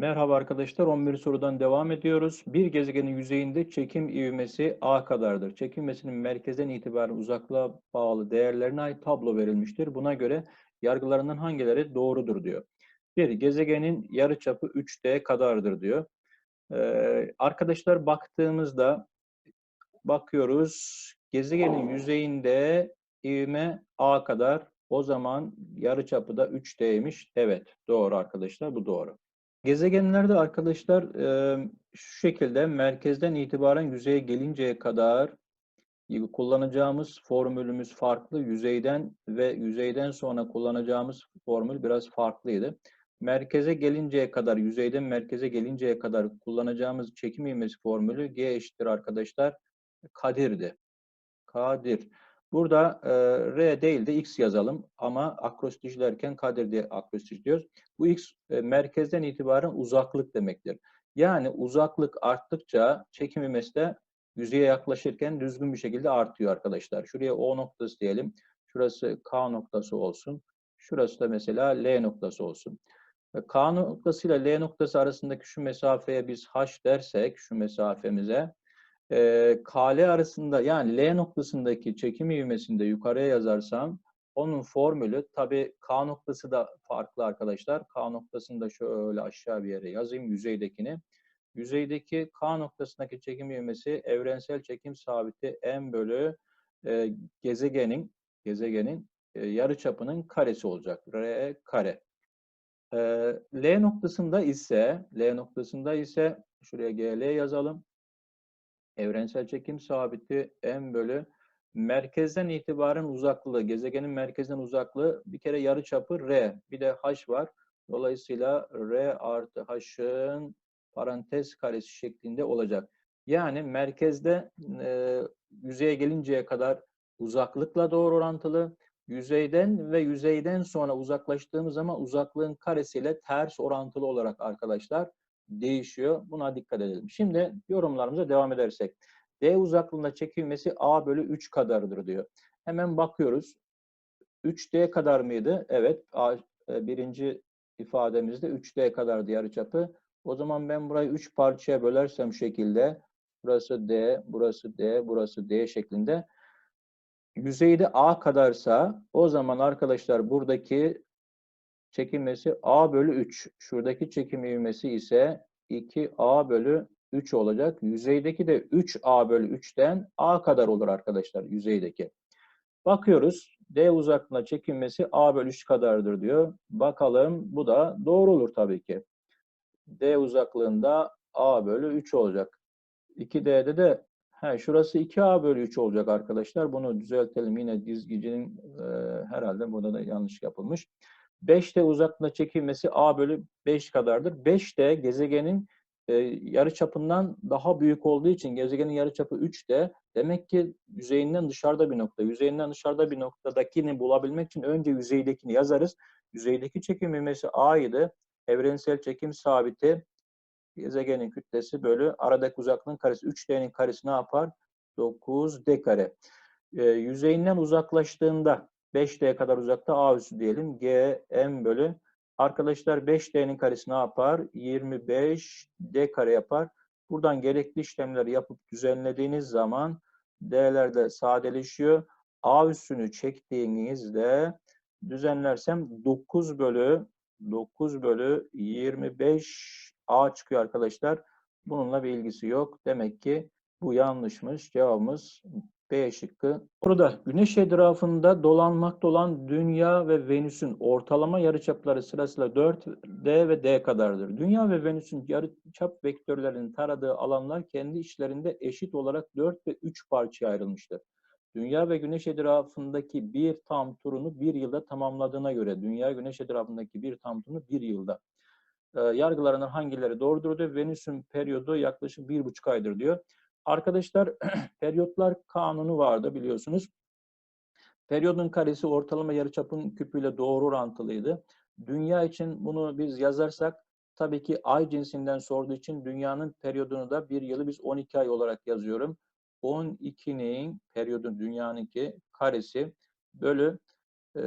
Merhaba arkadaşlar, 11 sorudan devam ediyoruz. Bir gezegenin yüzeyinde çekim ivmesi A kadardır. Çekim merkezden itibaren uzaklığa bağlı değerlerine ait tablo verilmiştir. Buna göre yargılarından hangileri doğrudur diyor. Bir, gezegenin yarıçapı 3D kadardır diyor. Ee, arkadaşlar baktığımızda bakıyoruz gezegenin yüzeyinde ivme A kadar o zaman yarıçapı da 3D'ymiş. Evet doğru arkadaşlar bu doğru. Gezegenlerde arkadaşlar e, şu şekilde merkezden itibaren yüzeye gelinceye kadar kullanacağımız formülümüz farklı. Yüzeyden ve yüzeyden sonra kullanacağımız formül biraz farklıydı. Merkeze gelinceye kadar, yüzeyden merkeze gelinceye kadar kullanacağımız çekim ivmesi formülü G eşittir arkadaşlar. Kadir'di. Kadir. Burada e, R değil de X yazalım ama akrostijlerken Kadir diye akrostij diyoruz. Bu X e, merkezden itibaren uzaklık demektir. Yani uzaklık arttıkça çekim ivmesi de yüzeye yaklaşırken düzgün bir şekilde artıyor arkadaşlar. Şuraya O noktası diyelim. Şurası K noktası olsun. Şurası da mesela L noktası olsun. K noktası ile L noktası arasındaki şu mesafeye biz H dersek, şu mesafemize, e, KL arasında yani L noktasındaki çekim ivmesinde yukarıya yazarsam onun formülü tabi K noktası da farklı arkadaşlar. K noktasını da şöyle aşağı bir yere yazayım yüzeydekini. Yüzeydeki K noktasındaki çekim ivmesi evrensel çekim sabiti m bölü e, gezegenin gezegenin e, yarıçapının karesi olacak. R kare. E, L noktasında ise L noktasında ise şuraya GL yazalım evrensel çekim sabiti m bölü merkezden itibaren uzaklığı, gezegenin merkezden uzaklığı bir kere yarı çapı r, bir de h var. Dolayısıyla r artı h'ın parantez karesi şeklinde olacak. Yani merkezde e, yüzeye gelinceye kadar uzaklıkla doğru orantılı, yüzeyden ve yüzeyden sonra uzaklaştığımız zaman uzaklığın karesiyle ters orantılı olarak arkadaşlar değişiyor. Buna dikkat edelim. Şimdi yorumlarımıza devam edersek. D uzaklığında çekilmesi A bölü 3 kadardır diyor. Hemen bakıyoruz. 3D kadar mıydı? Evet. A, e, birinci ifademizde 3D kadardı yarıçapı. O zaman ben burayı 3 parçaya bölersem şekilde burası D, burası D, burası D şeklinde yüzeyde A kadarsa o zaman arkadaşlar buradaki çekilmesi A bölü 3. Şuradaki çekim ivmesi ise 2A bölü 3 olacak. Yüzeydeki de 3A bölü 3'ten A kadar olur arkadaşlar yüzeydeki. Bakıyoruz. D uzaklığına çekilmesi A bölü 3 kadardır diyor. Bakalım bu da doğru olur tabii ki. D uzaklığında A bölü 3 olacak. 2D'de de he, şurası 2A bölü 3 olacak arkadaşlar. Bunu düzeltelim. Yine dizgicinin e, herhalde burada da yanlış yapılmış. 5D uzaklığına çekilmesi A bölü 5 kadardır. 5D gezegenin e, yarıçapından daha büyük olduğu için gezegenin yarıçapı 3D demek ki yüzeyinden dışarıda bir nokta. Yüzeyinden dışarıda bir noktadakini bulabilmek için önce yüzeydekini yazarız. Yüzeydeki çekim ivmesi A idi. Evrensel çekim sabiti gezegenin kütlesi bölü aradaki uzaklığın karesi 3D'nin karesi ne yapar? 9D kare. E, yüzeyinden uzaklaştığında 5D kadar uzakta A üssü diyelim. G M bölü. Arkadaşlar 5D'nin karesi ne yapar? 25D kare yapar. Buradan gerekli işlemleri yapıp düzenlediğiniz zaman D'ler de sadeleşiyor. A üssünü çektiğinizde düzenlersem 9 bölü 9 bölü 25 A çıkıyor arkadaşlar. Bununla bir ilgisi yok. Demek ki bu yanlışmış. Cevabımız B şıkkı. Burada Güneş etrafında dolanmakta olan Dünya ve Venüs'ün ortalama yarıçapları sırasıyla 4D ve D kadardır. Dünya ve Venüs'ün yarıçap vektörlerinin taradığı alanlar kendi içlerinde eşit olarak 4 ve 3 parçaya ayrılmıştır. Dünya ve Güneş etrafındaki bir tam turunu bir yılda tamamladığına göre Dünya Güneş etrafındaki bir tam turunu bir yılda e, yargılarının hangileri doğrudur diyor. Venüs'ün periyodu yaklaşık bir buçuk aydır diyor. Arkadaşlar periyotlar kanunu vardı biliyorsunuz. Periyodun karesi ortalama yarıçapın küpüyle doğru orantılıydı. Dünya için bunu biz yazarsak tabii ki ay cinsinden sorduğu için dünyanın periyodunu da bir yılı biz 12 ay olarak yazıyorum. 12'nin periyodu dünyanınki karesi bölü e,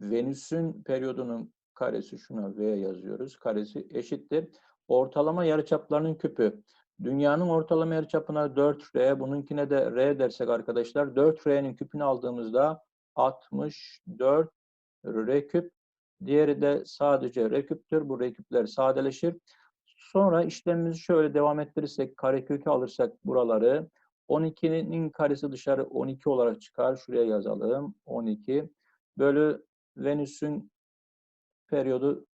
Venüs'ün periyodunun karesi şuna V yazıyoruz. Karesi eşittir. Ortalama yarıçaplarının küpü. Dünyanın ortalama yarıçapına 4R, bununkine de R dersek arkadaşlar 4R'nin küpünü aldığımızda 64 R küp. Diğeri de sadece R küptür. Bu R küpler sadeleşir. Sonra işlemimizi şöyle devam ettirirsek karekökü alırsak buraları 12'nin karesi dışarı 12 olarak çıkar. Şuraya yazalım. 12 bölü Venüs'ün periyodu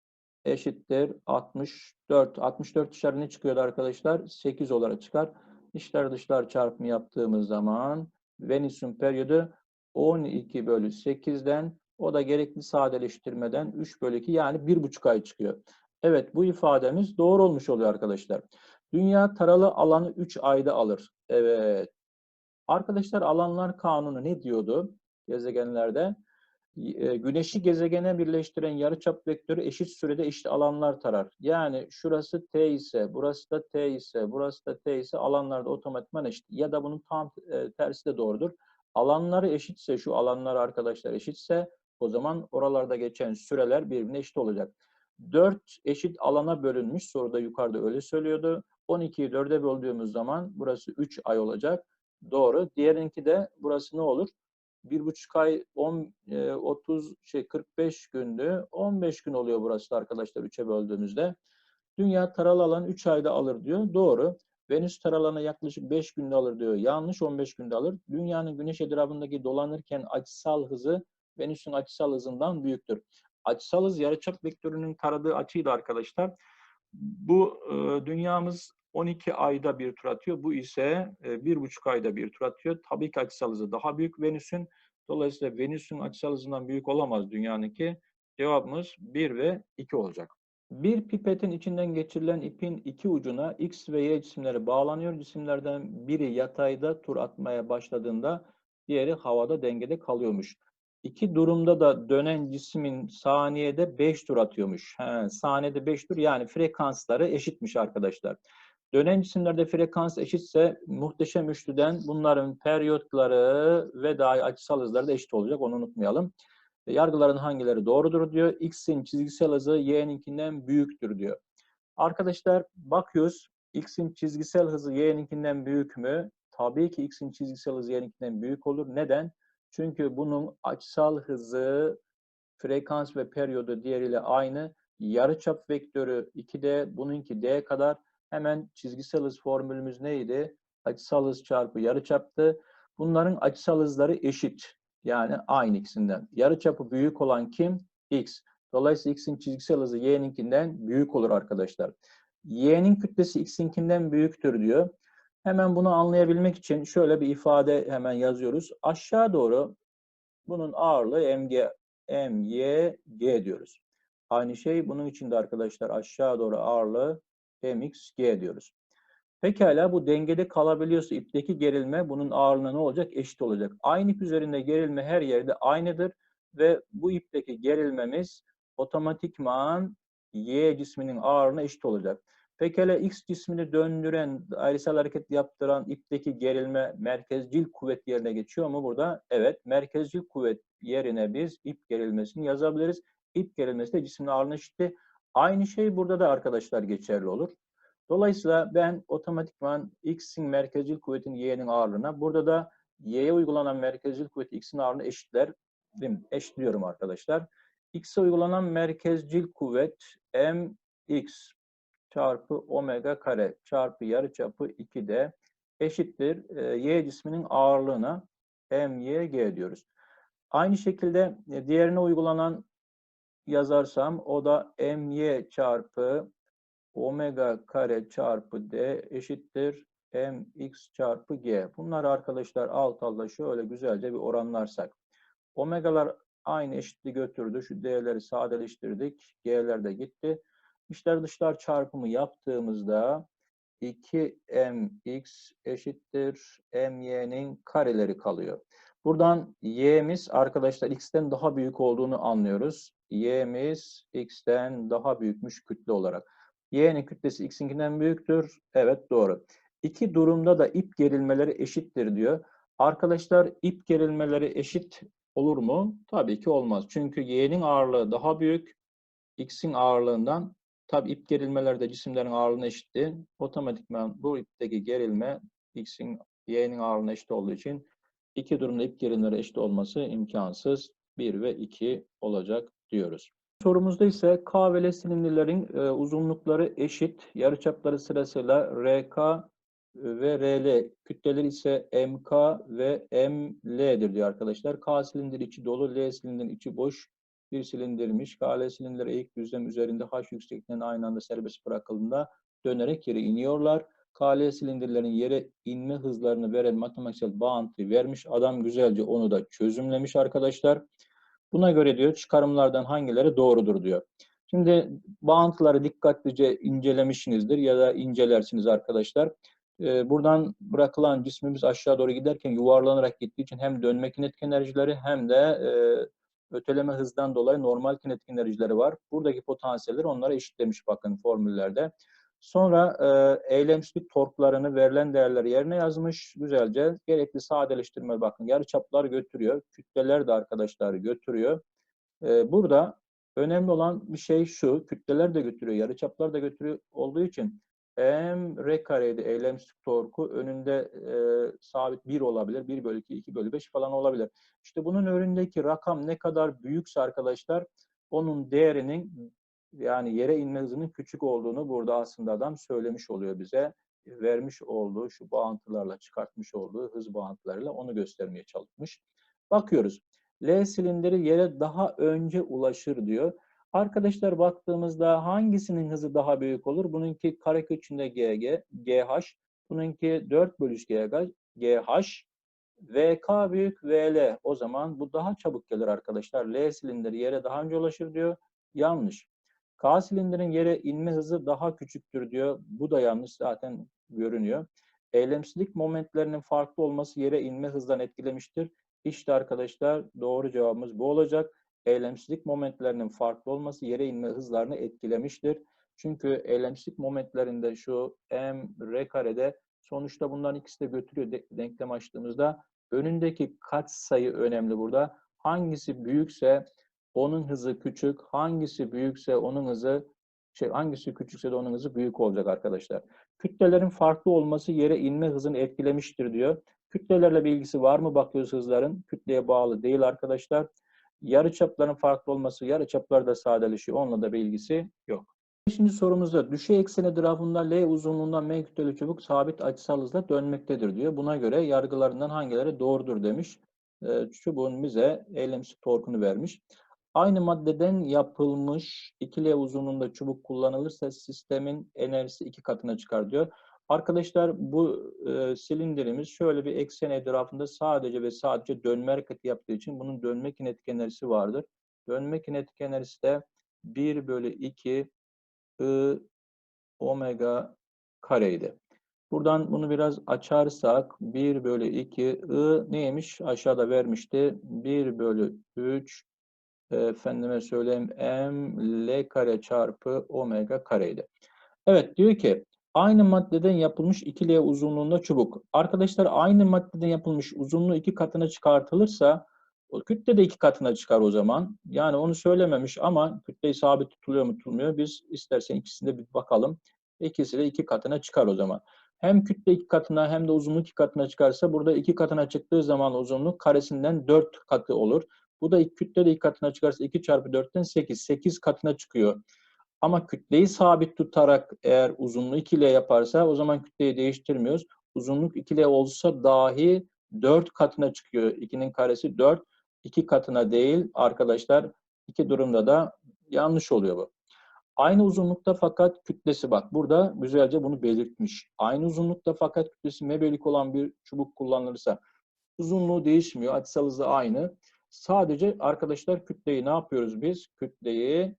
eşittir 64. 64 dışarı ne çıkıyordu arkadaşlar? 8 olarak çıkar. İçler dışlar çarpımı yaptığımız zaman Venüs'ün periyodu 12 bölü 8'den o da gerekli sadeleştirmeden 3 bölü 2 yani 1,5 ay çıkıyor. Evet bu ifademiz doğru olmuş oluyor arkadaşlar. Dünya taralı alanı 3 ayda alır. Evet. Arkadaşlar alanlar kanunu ne diyordu gezegenlerde? E, güneşi gezegene birleştiren yarıçap vektörü eşit sürede eşit alanlar tarar. Yani şurası t ise, burası da t ise, burası da t ise alanlar da otomatikman eşit. Ya da bunun tam e, tersi de doğrudur. Alanları eşitse, şu alanlar arkadaşlar eşitse o zaman oralarda geçen süreler birbirine eşit olacak. 4 eşit alana bölünmüş. Soruda yukarıda öyle söylüyordu. 12'yi 4'e böldüğümüz zaman burası 3 ay olacak. Doğru. Diğerinki de burası ne olur? Bir buçuk ay 10 30 şey 45 gündü. 15 gün oluyor burası da arkadaşlar 3'e böldüğümüzde. Dünya taralı alan 3 ayda alır diyor. Doğru. Venüs taralanı yaklaşık 5 günde alır diyor. Yanlış 15 günde alır. Dünyanın güneş etrafındaki dolanırken açısal hızı Venüs'ün açısal hızından büyüktür. Açısal hız yarıçap vektörünün taradığı açıydı arkadaşlar. Bu e, dünyamız 12 ayda bir tur atıyor. Bu ise bir buçuk ayda bir tur atıyor. Tabii ki açısal hızı daha büyük Venüs'ün. Dolayısıyla Venüs'ün açısal hızından büyük olamaz dünyanınki. Cevabımız 1 ve 2 olacak. Bir pipetin içinden geçirilen ipin iki ucuna X ve Y cisimleri bağlanıyor. Cisimlerden biri yatayda tur atmaya başladığında diğeri havada dengede kalıyormuş. İki durumda da dönen cismin saniyede 5 tur atıyormuş. He, saniyede 5 tur yani frekansları eşitmiş arkadaşlar. Dönen cisimlerde frekans eşitse muhteşem üçlüden bunların periyotları ve dahi açısal hızları da eşit olacak. Onu unutmayalım. Yargıların hangileri doğrudur diyor. X'in çizgisel hızı Y'ninkinden büyüktür diyor. Arkadaşlar bakıyoruz. X'in çizgisel hızı Y'ninkinden büyük mü? Tabii ki X'in çizgisel hızı Y'ninkinden büyük olur. Neden? Çünkü bunun açısal hızı, frekans ve periyodu diğeriyle aynı. Yarıçap vektörü 2D, bununki D kadar. Hemen çizgisel hız formülümüz neydi? Açısal hız çarpı yarıçaptı. Bunların açısal hızları eşit. Yani aynı ikisinden. Yarıçapı büyük olan kim? X. Dolayısıyla X'in çizgisel hızı Y'ninkinden büyük olur arkadaşlar. Y'nin kütlesi X'inkinden büyüktür diyor. Hemen bunu anlayabilmek için şöyle bir ifade hemen yazıyoruz. Aşağı doğru bunun ağırlığı mg, my, g diyoruz. Aynı şey bunun için de arkadaşlar aşağı doğru ağırlığı mx, g diyoruz. Pekala bu dengede kalabiliyorsa ipteki gerilme bunun ağırlığına ne olacak? Eşit olacak. Aynı ip üzerinde gerilme her yerde aynıdır ve bu ipteki gerilmemiz otomatikman y cisminin ağırlığına eşit olacak. Pekala X cismini döndüren, ayrısal hareket yaptıran ipteki gerilme merkezcil kuvvet yerine geçiyor mu burada? Evet, merkezcil kuvvet yerine biz ip gerilmesini yazabiliriz. İp gerilmesi de cismin ağırlığına eşitti. Aynı şey burada da arkadaşlar geçerli olur. Dolayısıyla ben otomatikman X'in merkezcil kuvvetin Y'nin ağırlığına, burada da Y'ye uygulanan merkezcil kuvvet X'in ağırlığına eşitler. Eşitliyorum arkadaşlar. X'e uygulanan merkezcil kuvvet mx çarpı omega kare çarpı yarıçapı 2D eşittir e, y cisminin ağırlığına myg diyoruz. Aynı şekilde e, diğerine uygulanan yazarsam o da my çarpı omega kare çarpı d eşittir mx çarpı g. Bunları arkadaşlar alt alta şöyle güzelce bir oranlarsak. Omegalar aynı eşitliği götürdü. Şu değerleri sadeleştirdik. G'ler de gitti. İçler dışlar çarpımı yaptığımızda 2mx eşittir my'nin kareleri kalıyor. Buradan y'miz arkadaşlar x'ten daha büyük olduğunu anlıyoruz. y'miz x'ten daha büyükmüş kütle olarak. y'nin kütlesi x'inkinden büyüktür. Evet doğru. İki durumda da ip gerilmeleri eşittir diyor. Arkadaşlar ip gerilmeleri eşit olur mu? Tabii ki olmaz. Çünkü y'nin ağırlığı daha büyük, x'in ağırlığından tabi ip gerilmelerde cisimlerin ağırlığına eşitti. Otomatikman bu ipteki gerilme x'in y'nin ağırlığına eşit olduğu için iki durumda ip gerilimleri eşit olması imkansız. 1 ve 2 olacak diyoruz. Sorumuzda ise K ve L silindirlerin e, uzunlukları eşit. Yarıçapları sırasıyla RK ve RL. Kütleleri ise MK ve ML'dir diyor arkadaşlar. K silindir içi dolu, L silindir içi boş bir silindirmiş. KL silindir eğik düzlem üzerinde H yüksekliğinden aynı anda serbest bırakıldığında dönerek yere iniyorlar. KL silindirlerin yere inme hızlarını veren matematiksel bağıntıyı vermiş. Adam güzelce onu da çözümlemiş arkadaşlar. Buna göre diyor çıkarımlardan hangileri doğrudur diyor. Şimdi bağıntıları dikkatlice incelemişsinizdir ya da incelersiniz arkadaşlar. Ee, buradan bırakılan cismimiz aşağı doğru giderken yuvarlanarak gittiği için hem dönme kinetik enerjileri hem de e, öteleme hızdan dolayı normal kinetik enerjileri var. Buradaki potansiyelleri onlara eşitlemiş bakın formüllerde. Sonra e, eylemsizlik torklarını verilen değerleri yerine yazmış. Güzelce gerekli sadeleştirme bakın. Yarıçaplar götürüyor. Kütleler de arkadaşlar götürüyor. E, burada önemli olan bir şey şu. Kütleler de götürüyor. Yarıçaplar da götürüyor olduğu için m r kareydi eylemsizlik torku önünde e, sabit 1 olabilir. 1 bölü 2, 2 bölü 5 falan olabilir. İşte bunun önündeki rakam ne kadar büyükse arkadaşlar onun değerinin yani yere inme hızının küçük olduğunu burada aslında adam söylemiş oluyor bize. Vermiş olduğu şu bağıntılarla çıkartmış olduğu hız bağıntılarıyla onu göstermeye çalışmış. Bakıyoruz. L silindiri yere daha önce ulaşır diyor. Arkadaşlar baktığımızda hangisinin hızı daha büyük olur? Bununki karekök içinde GG, GH. Bununki 4 bölü GH, GH. VK büyük VL. O zaman bu daha çabuk gelir arkadaşlar. L silindiri yere daha önce ulaşır diyor. Yanlış. K silindirin yere inme hızı daha küçüktür diyor. Bu da yanlış zaten görünüyor. Eylemsizlik momentlerinin farklı olması yere inme hızdan etkilemiştir. İşte arkadaşlar doğru cevabımız bu olacak. Eylemsizlik momentlerinin farklı olması yere inme hızlarını etkilemiştir. Çünkü eylemsizlik momentlerinde şu m r karede sonuçta bunların ikisi de götürüyor de, denklem açtığımızda. Önündeki kaç sayı önemli burada. Hangisi büyükse onun hızı küçük, hangisi büyükse onun hızı şey hangisi küçükse de onun hızı büyük olacak arkadaşlar. Kütlelerin farklı olması yere inme hızını etkilemiştir diyor. Kütlelerle bir ilgisi var mı bakıyoruz hızların? Kütleye bağlı değil arkadaşlar. Yarıçapların farklı olması, yarıçaplar da sadeleşiyor. Onunla da bir ilgisi yok. Şimdi sorumuzda düşey eksen etrafında L uzunluğundan M kütleli çubuk sabit açısal hızla dönmektedir diyor. Buna göre yargılarından hangileri doğrudur demiş. Ee, çubuğun bize eylemsi torkunu vermiş. Aynı maddeden yapılmış 2L uzunluğunda çubuk kullanılırsa sistemin enerjisi iki katına çıkar diyor. Arkadaşlar bu e, silindirimiz şöyle bir eksen etrafında sadece ve sadece dönme hareketi yaptığı için bunun dönme kinetik enerjisi vardır. Dönme kinetik enerjisi de 1 bölü 2 I omega kareydi. Buradan bunu biraz açarsak 1 bölü 2 I neymiş? Aşağıda vermişti. 1 bölü 3 efendime söyleyeyim m l kare çarpı omega kareydi. Evet diyor ki aynı maddeden yapılmış 2L uzunluğunda çubuk. Arkadaşlar aynı maddeden yapılmış uzunluğu iki katına çıkartılırsa o kütle de iki katına çıkar o zaman. Yani onu söylememiş ama kütle sabit tutuluyor mu tutulmuyor. Biz istersen ikisinde bir bakalım. İkisi de iki katına çıkar o zaman. Hem kütle iki katına hem de uzunluk iki katına çıkarsa burada iki katına çıktığı zaman uzunluk karesinden dört katı olur. Bu da kütle de iki katına çıkarsa 2 çarpı 4'ten 8. 8 katına çıkıyor. Ama kütleyi sabit tutarak eğer uzunluğu 2 ile yaparsa o zaman kütleyi değiştirmiyoruz. Uzunluk 2 ile olsa dahi 4 katına çıkıyor. 2'nin karesi 4. 2 katına değil arkadaşlar. İki durumda da yanlış oluyor bu. Aynı uzunlukta fakat kütlesi bak burada güzelce bunu belirtmiş. Aynı uzunlukta fakat kütlesi mebelik olan bir çubuk kullanılırsa uzunluğu değişmiyor. Açısal hızı aynı. Sadece arkadaşlar kütleyi ne yapıyoruz biz? Kütleyi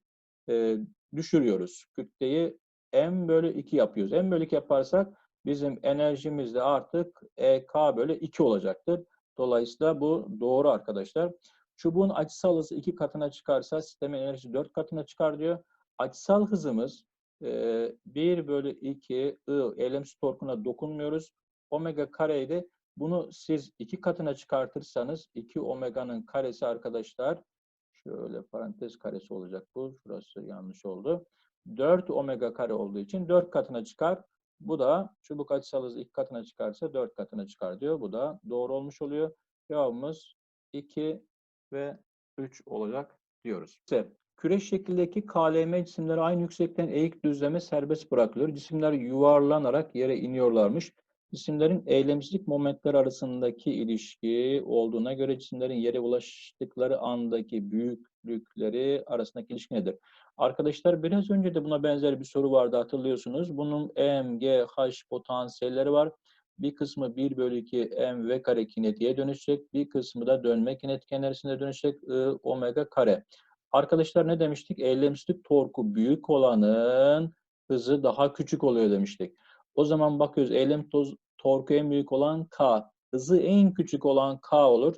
e, düşürüyoruz. Kütleyi m bölü 2 yapıyoruz. m bölü 2 yaparsak bizim enerjimiz de artık ek bölü 2 olacaktır. Dolayısıyla bu doğru arkadaşlar. Çubuğun açısal hızı 2 katına çıkarsa sistemin enerjisi 4 katına çıkar diyor. Açısal hızımız e, 1 bölü 2 I eylemsi torkuna dokunmuyoruz. Omega kareydi. Bunu siz iki katına çıkartırsanız 2 omega'nın karesi arkadaşlar şöyle parantez karesi olacak bu. Şurası yanlış oldu. 4 omega kare olduğu için 4 katına çıkar. Bu da çubuk açısal hızı 2 katına çıkarsa 4 katına çıkar diyor. Bu da doğru olmuş oluyor. Cevabımız 2 ve 3 olacak diyoruz. İşte küreç şeklindeki KLM cisimleri aynı yüksekten eğik düzleme serbest bırakılıyor. Cisimler yuvarlanarak yere iniyorlarmış. Cisimlerin eylemsizlik momentleri arasındaki ilişki olduğuna göre cisimlerin yere ulaştıkları andaki büyüklükleri arasındaki ilişki nedir? Arkadaşlar biraz önce de buna benzer bir soru vardı hatırlıyorsunuz. Bunun M, G, H potansiyelleri var. Bir kısmı 1 bölü 2 M V kare kinetiğe dönüşecek. Bir kısmı da dönme kinetik enerjisine dönüşecek I, omega kare. Arkadaşlar ne demiştik? Eylemsizlik torku büyük olanın hızı daha küçük oluyor demiştik. O zaman bakıyoruz eylem toz, torku en büyük olan K. Hızı en küçük olan K olur.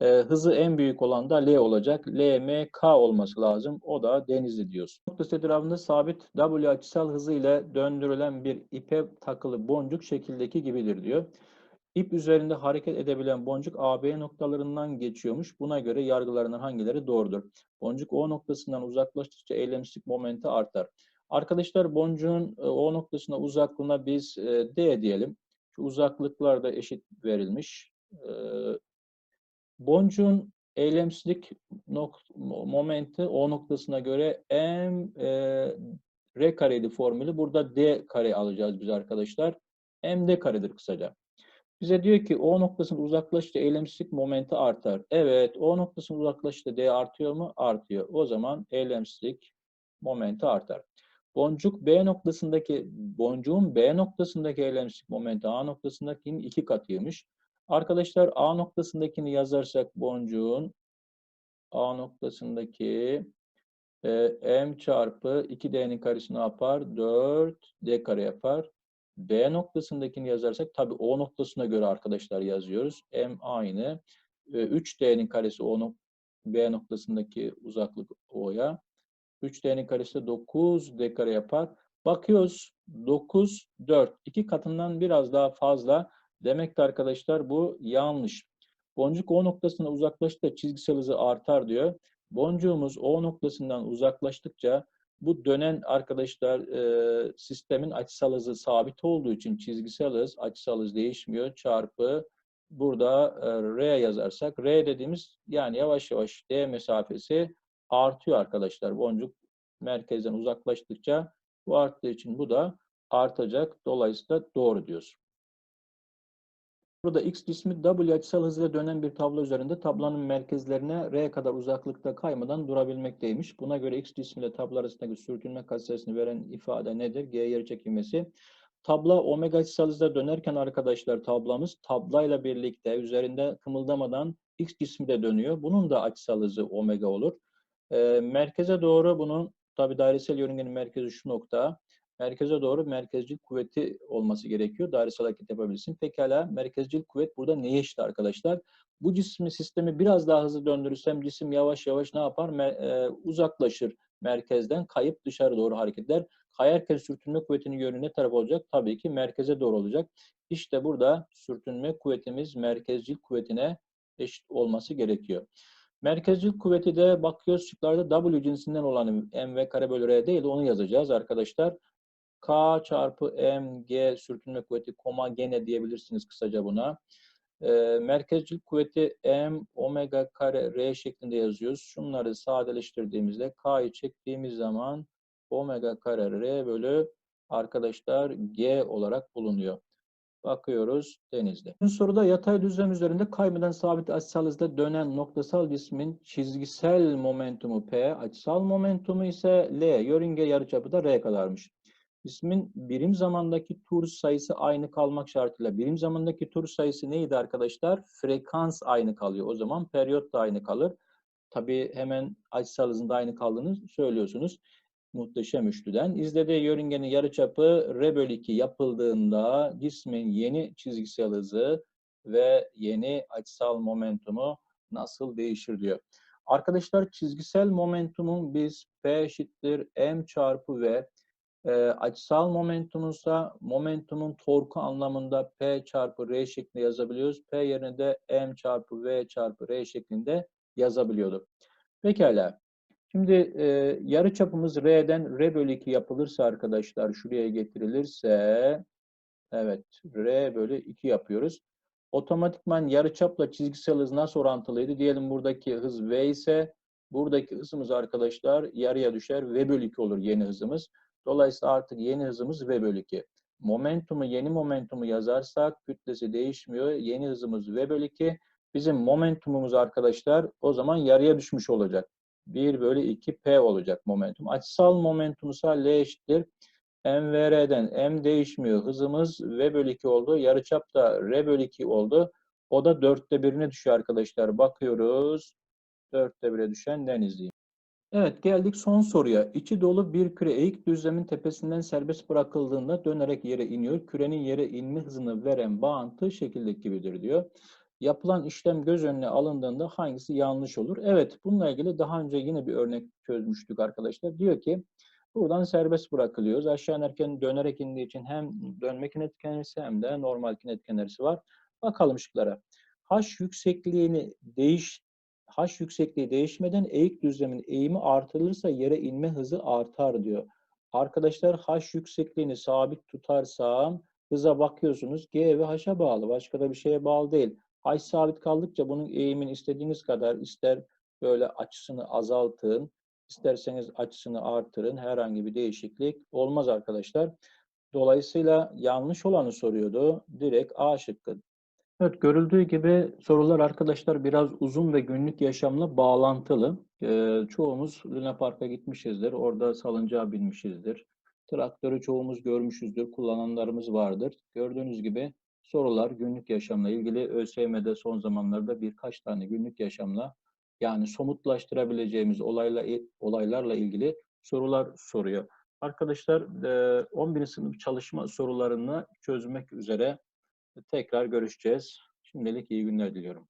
E, hızı en büyük olan da L olacak. L, M, K olması lazım. O da denizli diyoruz. Noktası etrafında sabit W açısal hızı ile döndürülen bir ipe takılı boncuk şekildeki gibidir diyor. İp üzerinde hareket edebilen boncuk AB noktalarından geçiyormuş. Buna göre yargılarının hangileri doğrudur? Boncuk O noktasından uzaklaştıkça eylemsizlik momenti artar. Arkadaşlar boncuğun e, O noktasına uzaklığına biz e, D diyelim. Şu uzaklıklar da eşit verilmiş. E, boncuğun eylemsizlik momenti O noktasına göre M R kareli formülü. Burada D kare alacağız biz arkadaşlar. M D karedir kısaca. Bize diyor ki O noktasına uzaklaştıkça eylemsizlik momenti artar. Evet, O noktasına uzaklaştıkça D artıyor mu? Artıyor. O zaman eylemsizlik momenti artar. Boncuk B noktasındaki, boncuğun B noktasındaki eylemsizlik momenti A noktasındakinin iki katıymış. Arkadaşlar A noktasındakini yazarsak boncuğun A noktasındaki e, M çarpı 2D'nin karesi ne yapar? 4D kare yapar. B noktasındakini yazarsak tabii O noktasına göre arkadaşlar yazıyoruz. M aynı. E, 3D'nin karesi O nok B noktasındaki uzaklık O'ya. 3D'nin karesi de 9D kare yapar. Bakıyoruz 9, 4. İki katından biraz daha fazla. Demek ki arkadaşlar bu yanlış. Boncuk O noktasına uzaklaştıkça çizgisel hızı artar diyor. Boncuğumuz O noktasından uzaklaştıkça bu dönen arkadaşlar e, sistemin açısal hızı sabit olduğu için çizgisel hız, açısal hız değişmiyor. Çarpı burada e, R yazarsak R dediğimiz yani yavaş yavaş D mesafesi artıyor arkadaşlar. Boncuk merkezden uzaklaştıkça bu arttığı için bu da artacak. Dolayısıyla doğru diyoruz. Burada X cismi W açısal hızla dönen bir tablo üzerinde tablonun merkezlerine R kadar uzaklıkta kaymadan durabilmekteymiş. Buna göre X cismiyle tablo arasındaki sürtünme katsayısını veren ifade nedir? G yer çekilmesi. Tabla omega açısal hızla dönerken arkadaşlar tablamız tablayla birlikte üzerinde kımıldamadan X cismi de dönüyor. Bunun da açısal hızı omega olur. Merkeze doğru bunun tabi dairesel yörüngenin merkezi şu nokta merkeze doğru merkezcil kuvveti olması gerekiyor. Dairesel hareket yapabilsin. Pekala merkezcil kuvvet burada neye eşit arkadaşlar? Bu cismi sistemi biraz daha hızlı döndürürsem cisim yavaş yavaş ne yapar? Mer e, uzaklaşır merkezden kayıp dışarı doğru hareket eder. Kayarken sürtünme kuvvetinin yönü ne taraf olacak? Tabii ki merkeze doğru olacak. İşte burada sürtünme kuvvetimiz merkezcil kuvvetine eşit olması gerekiyor. Merkezcil kuvveti de bakıyoruz şıklarda W cinsinden olan mv kare bölü r değil onu yazacağız arkadaşlar. K çarpı mg sürtünme kuvveti koma gene diyebilirsiniz kısaca buna. E, merkezcil kuvveti m omega kare r şeklinde yazıyoruz. Şunları sadeleştirdiğimizde k'yı çektiğimiz zaman omega kare r bölü arkadaşlar g olarak bulunuyor. Bakıyoruz denizde. Bu soruda yatay düzlem üzerinde kaymadan sabit açısal hızda dönen noktasal cismin çizgisel momentumu P, açısal momentumu ise L, yörünge yarıçapı da R kadarmış. Cismin birim zamandaki tur sayısı aynı kalmak şartıyla. Birim zamandaki tur sayısı neydi arkadaşlar? Frekans aynı kalıyor. O zaman periyot da aynı kalır. Tabii hemen açısal hızın da aynı kaldığını söylüyorsunuz. Muhteşem üçlüden. İzlediği yörüngenin yarıçapı R bölü 2 yapıldığında cismin yeni çizgisel hızı ve yeni açısal momentumu nasıl değişir diyor. Arkadaşlar çizgisel momentumun biz P eşittir M çarpı V e, açısal momentumunsa momentumun torku anlamında P çarpı R şeklinde yazabiliyoruz. P yerine de M çarpı V çarpı R şeklinde yazabiliyorduk. Pekala. Şimdi e, yarı çapımız R'den R bölü 2 yapılırsa arkadaşlar şuraya getirilirse evet R bölü 2 yapıyoruz. Otomatikman yarıçapla çizgisel hız nasıl orantılıydı? Diyelim buradaki hız V ise buradaki hızımız arkadaşlar yarıya düşer. V bölü 2 olur yeni hızımız. Dolayısıyla artık yeni hızımız V bölü 2. Momentumu, yeni momentumu yazarsak kütlesi değişmiyor. Yeni hızımız V bölü 2. Bizim momentumumuz arkadaşlar o zaman yarıya düşmüş olacak. 1 bölü 2 P olacak momentum. Açısal momentumsa L eşittir. MVR'den M değişmiyor. Hızımız V bölü 2 oldu. Yarıçap da R bölü 2 oldu. O da dörtte birine düşüyor arkadaşlar. Bakıyoruz. Dörtte bire düşen denizliyim. Evet geldik son soruya. İçi dolu bir küre eğik düzlemin tepesinden serbest bırakıldığında dönerek yere iniyor. Kürenin yere inme hızını veren bağıntı şekildeki gibidir diyor. Yapılan işlem göz önüne alındığında hangisi yanlış olur? Evet bununla ilgili daha önce yine bir örnek çözmüştük arkadaşlar. Diyor ki buradan serbest bırakılıyoruz. Aşağı inerken dönerek indiği için hem dönme kinetik enerjisi hem de normal kinetik enerjisi var. Bakalım şıklara. H yüksekliğini değiş H yüksekliği değişmeden eğik düzlemin eğimi artırılırsa yere inme hızı artar diyor. Arkadaşlar H yüksekliğini sabit tutarsam hıza bakıyorsunuz G ve H'a bağlı. Başka da bir şeye bağlı değil. H sabit kaldıkça bunun eğimini istediğiniz kadar ister böyle açısını azaltın, isterseniz açısını artırın. Herhangi bir değişiklik olmaz arkadaşlar. Dolayısıyla yanlış olanı soruyordu. Direkt A şıkkı. Evet, görüldüğü gibi sorular arkadaşlar biraz uzun ve günlük yaşamla bağlantılı. Ee, çoğumuz Luna Park'a gitmişizdir, orada salıncağa binmişizdir. Traktörü çoğumuz görmüşüzdür, kullananlarımız vardır. Gördüğünüz gibi sorular günlük yaşamla ilgili ÖSYM'de son zamanlarda birkaç tane günlük yaşamla yani somutlaştırabileceğimiz olayla, olaylarla ilgili sorular soruyor. Arkadaşlar 11. sınıf çalışma sorularını çözmek üzere tekrar görüşeceğiz. Şimdilik iyi günler diliyorum.